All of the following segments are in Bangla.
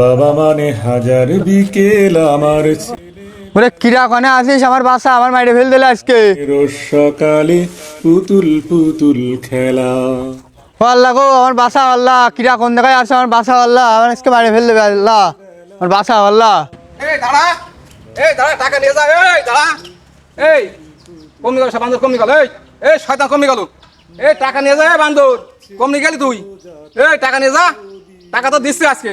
বাবা মানে হাজার বিকেল আমার ওরে কিরা কনে আসিস? আমার বাসা আমার মাইরে ফেল দিলে আজকে। রোজ সকালে পুতুল পুতুল খেলা। ও আল্লাহ গো আমার বাসা আল্লাহ কিরা কোন জায়গায় আসে আমার বাসা আল্লাহ আমার আজকে মাইরে ফেল দেবে আল্লাহ। আমার বাসা আল্লাহ। এই দাঁড়া। এই দাঁড়া টাকা নিয়ে যা। এই দাঁড়া। এই কমনি গেল বান্দর কমনি গেল। এই এই শয়তান কমনি গেল। এই টাকা নিয়ে যা বান্দর। কমনি গেলি তুই। এই টাকা নিয়ে যা। টাকা তো দিচ্ছি আজকে।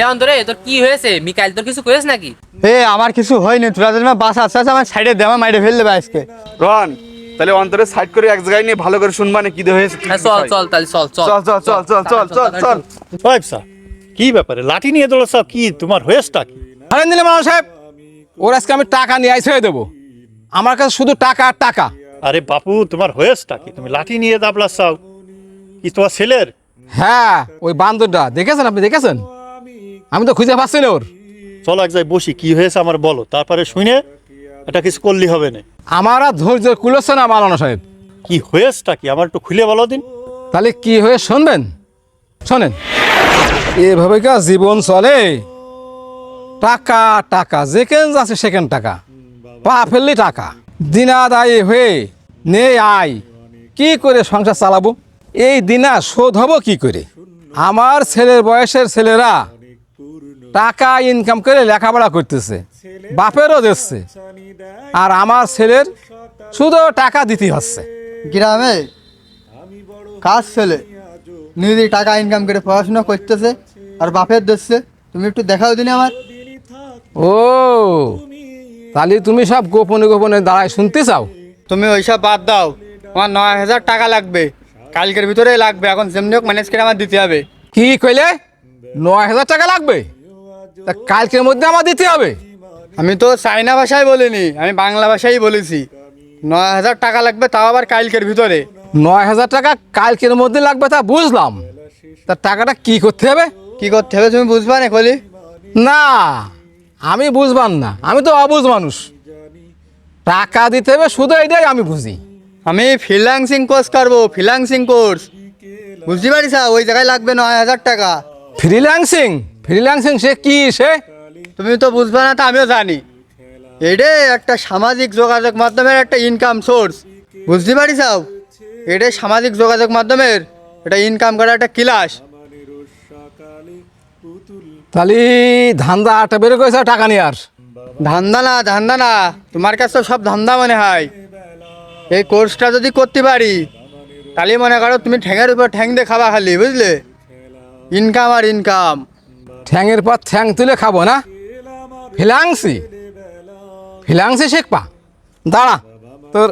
এ অন্তরে তোর কি হয়েছে? মিকাইল তোর কিছু করেছ নাকি? এ আমার কিছু হয়নি। তোরা যদি আমার বাসা আসতে আমার সাইডে দে আমার মাইরে ফেল দেবে আজকে। রন তাহলে অন্তরে সাইড করে এক জায়গায় নিয়ে ভালো করে শুনবা না কি হয়েছে হ্যাঁ চল চল তাহলে চল চল। চল চল চল চল চল চল চল। সাহেব স্যার কি ব্যাপারে? লাঠি নিয়ে দৌড়াচ্ছ কি? তোমার হয়েছটা কি? আরে নিলে মামা সাহেব। ওর আজকে আমি টাকা নিয়ে আইসে দেবো। আমার কাছে শুধু টাকা আর টাকা। আরে বাপু তোমার হয়েছটা কি? তুমি লাঠি নিয়ে দাবলাচ্ছাও। কি তোমার ছেলের? হ্যাঁ ওই বান্দরটা। দেখেছেন আপনি? দেখেছেন? আমি তো খুঁজে পাচ্ছি না ওর। চলো এক জায়গায় বসি কি হয়েছে আমার বলো। তারপরে শুনে এটা কিছু করলি হবে না। আমার আর ধৈর্য কুলোচ্ছে না মালানা সাহেব। কি হয়েছটা কি? আমার একটু খুলে বলো দিন। তাহলে কি হয়ে শুনবেন? শোনেন। এভাবে কা জীবন চলে? টাকা টাকা যেখানে যাচ্ছে সেখানে টাকা? পা ফেললি টাকা। দিনাদায়ী হয়ে নে আয়। কি করে সংসার চালাবো? এই দিনা শোধ হব কি করে? আমার ছেলের বয়সের ছেলেরা টাকা ইনকাম করে লেখাপড়া করতেছে। বাপেরও দিচ্ছে। আর আমার ছেলের শুধু টাকা দিতে হচ্ছে। গ্রামে কাজ ছেলে? নিজে টাকা ইনকাম করে পড়াশোনা করতেছে আর বাপের দিচ্ছে। তুমি একটু দেখাও দিনে আমার ও তাহলে তুমি সব গোপনে গোপনে দাঁড়ায় শুনতে চাও? তুমি ওইসব বাদ দাও। আমার নয় হাজার টাকা লাগবে। কালকের ভিতরেই লাগবে। এখন যেমনি হোক ম্যানেজ করে আমার দিতে হবে। কি কইলে? নয় হাজার টাকা লাগবে? তা কালকের মধ্যে আমার দিতে হবে। আমি তো চাইনা ভাষায় বলিনি আমি বাংলা ভাষাই বলেছি। নয় হাজার টাকা লাগবে তাও আবার কালকের ভিতরে। নয় হাজার টাকা কালকের মধ্যে লাগবে তা বুঝলাম। তা টাকাটা কি করতে হবে? কি করতে হবে তুমি বুঝবা না কলি না আমি বুঝবাম না। আমি তো অবুঝ মানুষ। টাকা দিতে হবে শুধু এটাই আমি বুঝি। আমি ফ্রিল্যান্সিং কোর্স করব ফ্রিল্যান্সিং কোর্স বুঝতে পারিস ওই জায়গায় লাগবে নয় হাজার টাকা। ফ্রিল্যান্সিং ফ্রিল্যান্সিং সে কি সে? তুমি তো বুঝবে না তা আমিও জানি। এটাই একটা সামাজিক যোগাযোগ মাধ্যমের একটা ইনকাম সোর্স বুঝতে পারিস এটাই সামাজিক যোগাযোগ মাধ্যমের এটা ইনকাম করার একটা ক্লাস তাহলে ধান্দা আটা বের করেছে টাকা নিয়ে আর। ধান্দা না ধান্দা না। তোমার কাছে সব ধান্দা মনে হয়। এই কোর্সটা যদি করতে পারি তাহলে মনে করো তুমি ঠ্যাঙের উপর ঠ্যাং দিয়ে খাবা খালি বুঝলে? ইনকাম আর ইনকাম ঠ্যাংয়ের পর ঠ্যাং তুলে খাব না? ফিলাংসি ফিলাংসি শিখবা? দাঁড়া তোর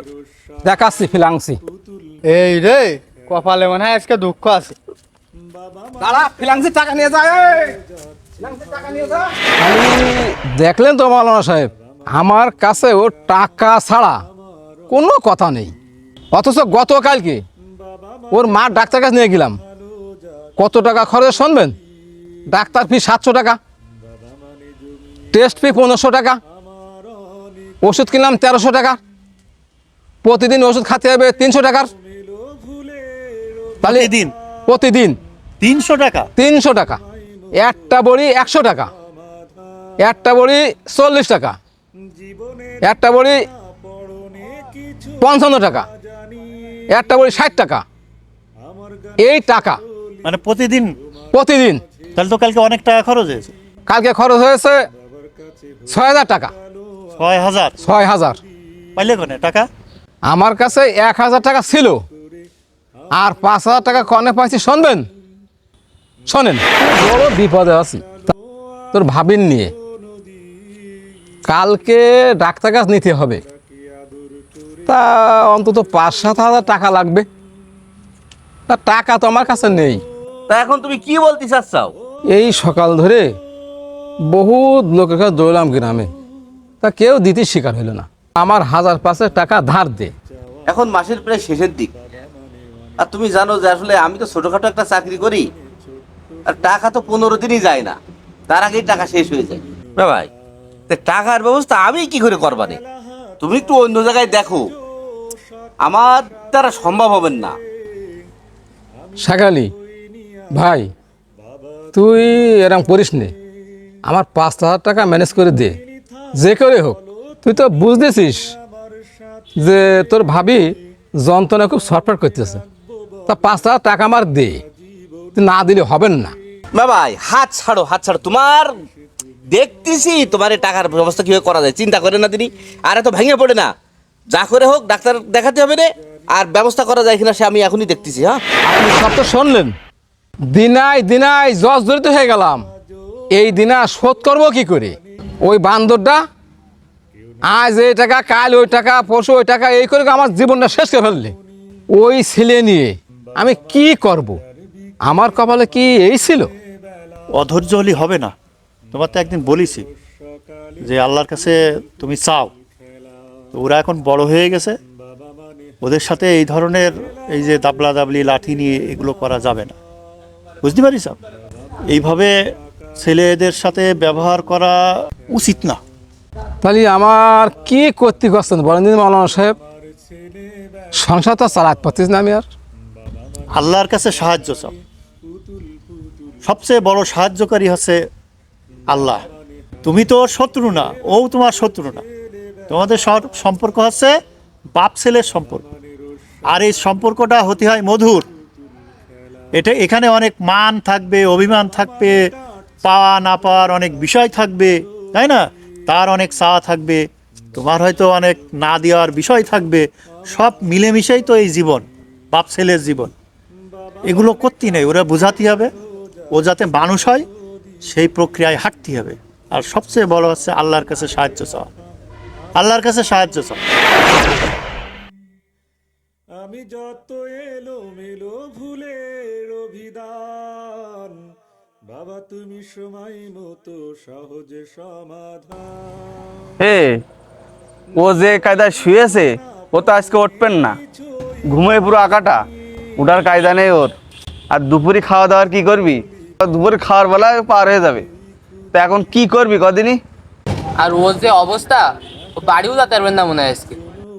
দেখাচ্ছি ফিলাংসি এই রে কপালে মনে হয় আজকে দুঃখ আছে। দাঁড়া ফিলাংসি টাকা নিয়ে যায় দেখলেন তো মাওলানা সাহেব আমার কাছে ও টাকা ছাড়া কোনো কথা নেই। অথচ গতকালকে ওর মা ডাক্তার কাছে নিয়ে গেলাম। কত টাকা খরচ শুনবেন? ডাক্তার ফি সাতশো টাকা। টেস্ট ফি পনেরোশো টাকা। ওষুধ কিনলাম তেরোশো টাকা। প্রতিদিন ওষুধ খাতে হবে তিনশো টাকার। তাহলে দিন প্রতিদিন। তিনশো টাকা? তিনশো টাকা। একটা বড়ি একশো টাকা। একটা বড়ি চল্লিশ টাকা। একটা বড়ি পঞ্চান্ন টাকা। একটা বড়ি ষাট টাকা। এই টাকা। মানে প্রতিদিন? প্রতিদিন। তাহলে তো কালকে অনেক টাকা খরচ হয়েছে। কালকে খরচ হয়েছে ছয় হাজার টাকা। ছয় হাজার ছয় হাজার পাইলে কোনে? টাকা? আমার কাছে এক হাজার টাকা ছিল। আর পাঁচ হাজার টাকা কনে পাইছি শুনবেন? শোনেন বড় বিপদে আছি। তোর ভাবিন নিয়ে। কালকে ডাক্তার কাছ নিতে হবে। তা অন্তত পাঁচ সাত হাজার টাকা লাগবে। তা টাকা তো আমার কাছে নেই। তা এখন তুমি কি বলতে চাচ্ছাও এই সকাল ধরে বহুত লোকের কাছে দৌড়লাম গ্রামে। তা কেউ দিতে শিকার হইল না। আমার হাজার পাঁচেক টাকা ধার দে। এখন মাসের প্রায় শেষের দিক। আর তুমি জানো যে আসলে আমি তো ছোটখাটো একটা চাকরি করি। আর টাকা তো পনেরো দিনই যায় না। তার আগেই টাকা শেষ হয়ে যায়। না ভাই তা টাকার ব্যবস্থা আমি কি করে করবানে তুমি একটু অন্য জায়গায় দেখো। আমার দ্বারা সম্ভব হবেন না। শাকালি ভাই তুই এরম করিস নে। আমার পাঁচ হাজার টাকা ম্যানেজ করে দে। যে করে হোক। তুই তো বুঝতেছিস যে তোর ভাবি যন্ত্রণা খুব শর্টফট করতেছে। তা পাঁচ হাজার টাকা আমার দে। তুই না দিলে হবেন না। ভাই হাত ছাড়ো হাত ছাড়ো। তোমার দেখতেছি তোমার এই টাকার ব্যবস্থা কীভাবে করা যায়। চিন্তা করে না তিনি। আর এত ভেঙে পড়ে না। যা করে হোক ডাক্তার দেখাতে হবে রে আর ব্যবস্থা করা যায় কিনা সে আমি এখনই দেখতেছি হ্যাঁ। আপনি সব তো শুনলেন। দিনাই দিনাই, জজ জড়িত হয়ে গেলাম। এই দিনা শোধ করব কি করে? ওই বান্দরটা, আজ এই টাকা, কাল ওই টাকা, পরশু ওই টাকা, এই করে আমার জীবনটা শেষ করে ফেললে। ওই ছেলে নিয়ে আমি কি করব? আমার কপালে কি এই ছিল? অধৈর্য হলে হবে না। তোমার তো একদিন বলিছি যে আল্লাহর কাছে তুমি চাও। ওরা এখন বড় হয়ে গেছে। ওদের সাথে এই ধরনের এই যে দাবলা দাবলি, লাঠি নিয়ে এগুলো করা যাবে না। বুঝতে পারিস? এইভাবে ছেলেদের সাথে ব্যবহার করা উচিত না। তাহলে আমার কি করতে করছেন? বলেন দিন মৌলানা সাহেব। সংসার তো চালাতে পারতিস না আমি আর। আল্লাহর কাছে সাহায্য চাও। সবচেয়ে বড় সাহায্যকারী হচ্ছে আল্লাহ। তুমি তো শত্রু না ও তোমার শত্রু না। তোমাদের সম্পর্ক হচ্ছে বাপ ছেলের সম্পর্ক। আর এই সম্পর্কটা হতে হয় মধুর। এটা এখানে অনেক মান থাকবে, অভিমান থাকবে, পাওয়া, না পাওয়ার অনেক বিষয় থাকবে, তাই না? তার অনেক চাওয়া থাকবে, তোমার হয়তো অনেক না দেওয়ার বিষয় থাকবে, সব মিলেমিশেই তো এই জীবন, বাপ ছেলের জীবন। এগুলো করতে নেই, ওরা বোঝাতে হবে, ও যাতে মানুষ হয়, সেই প্রক্রিয়ায় হাঁটতে হবে। আর সবচেয়ে বড় হচ্ছে আল্লাহর কাছে সাহায্য চাওয়া। আল্লাহর কাছে সাহায্য চাওয়া। আমি যত এলো মেলো ভুলের অভিধান বাবা তুমি সময় মতো সহজে সমাধান। হে ও যে কায়দায় শুয়েছে ও তো আজকে উঠবেন না। ঘুমে পুরো আঁকাটা উঠার কায়দা নেই ওর। আর দুপুরে খাওয়া দাওয়ার কি করবি? দুপুরে খাওয়ার বেলায় পার হয়ে যাবে। তো এখন কি করবি কদিনই? আর ওর যে অবস্থা ও বাড়িও যেতে পারবেন না মনে হয় আজকে।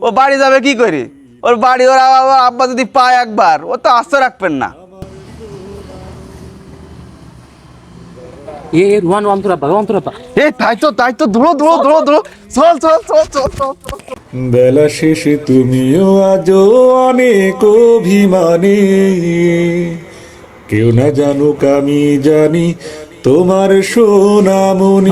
ও বাড়ি যাবে কি করি? ওর বাড়ি ওর আবার আব্বা যদি পায় একবার ও তো আস্তে রাখবেন না। এ রুহান অন্তরাপা অন্তরাপা এই তাই তো তাই তো ধুলো ধুলো ধুলো ধুলো চল চল চল চল চল চল। বেলা শেষে তুমিও আজও অনেক অভিমানে। কেউ না জানুক আমি জানি তোমার সোনামণি।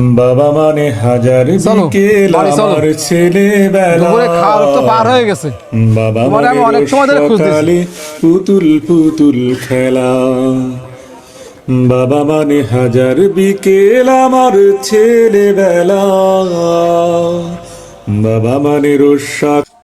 বাবা মানে হাজার বিকেল আমার ছেলেবেলা। তো পার হয়ে গেছে। বাবা মানে অনেক সময় ধরে খুঁজতেছি। পুতুল পুতুল খেলা। বাবা মানে হাজার বিকেল আমার ছেলেবেলা। বাবা মানে সকালে